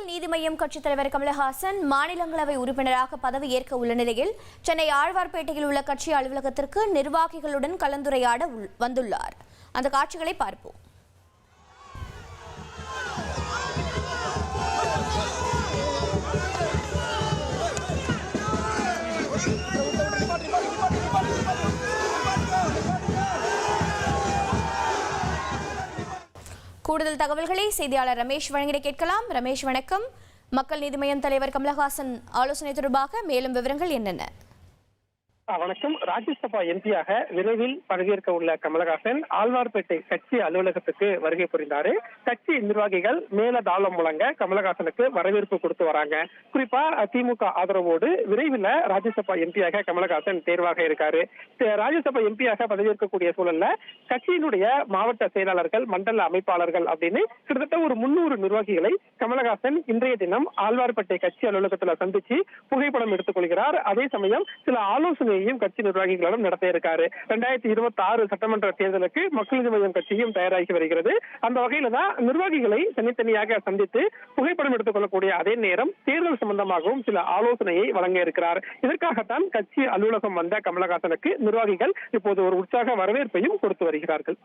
மக்கள் நீதி மய்யம் கட்சித் தலைவர் கமலஹாசன் மாநிலங்களவை உறுப்பினராக பதவியேற்க உள்ள நிலையில் சென்னை ஆழ்வார்பேட்டையில் உள்ள கட்சி அலுவலகத்திற்கு நிர்வாகிகளுடன் கலந்துரையாட வந்துள்ளார். அந்த காட்சிகளை பார்ப்போம். கூடுதல் தகவல்களை செய்தியாளர் ரமேஷ் வழங்கிட கேட்கலாம். ரமேஷ் வணக்கம். மக்கள் நீதி மய்யம் தலைவர் கமலஹாசன் ஆலோசனை தொடர்பாக மேலும் விவரங்கள் என்னென்ன? வணக்கம். ராஜ்யசபா எம்பியாக விரைவில் பதவியேற்க உள்ள கமலஹாசன் ஆழ்வார்பேட்டை கட்சி அலுவலகத்துக்கு வருகை புரிந்தாரு. கட்சி நிர்வாகிகள் மேல தாளம் முழங்க கமலஹாசனுக்கு வரவேற்பு கொடுத்து வராங்க. குறிப்பா திமுக ஆதரவோடு விரைவில் ராஜ்யசபா எம்பியாக கமலஹாசன் தேர்வாக இருக்காரு. ராஜ்யசபா எம்பியாக பதவியேற்கக்கூடிய சூழல்ல கட்சியினுடைய மாவட்ட செயலாளர்கள் மண்டல அமைப்பாளர்கள் அப்படின்னு கிட்டத்தட்ட ஒரு முன்னூறு நிர்வாகிகளை கமலஹாசன் இன்றைய தினம் ஆழ்வார்பேட்டை கட்சி அலுவலகத்துல சந்திச்சு புகைப்படம் எடுத்துக் கொள்கிறார். அதே சமயம் சில ஆலோசனை ஆலோசனையையும் கட்சி நிர்வாகிகளிடம் நடத்த இருக்காரு. ரெண்டாயிரத்தி இருபத்தி ஆறு சட்டமன்ற தேர்தலுக்கு மக்கள் நீதி மய்யம் கட்சியும் தயாராகி வருகிறது. அந்த வகையில தான் நிர்வாகிகளை தனித்தனியாக சந்தித்து புகைப்படம் எடுத்துக் கொள்ளக்கூடிய அதே நேரம் தேர்தல் சம்பந்தமாகவும் சில ஆலோசனையை வழங்க இருக்கிறார். இதற்காகத்தான் கட்சி அலுவலகம் வந்த கமலஹாசனுக்கு நிர்வாகிகள் இப்போது ஒரு உற்சாக வரவேற்பையும் கொடுத்து வருகிறார்கள்.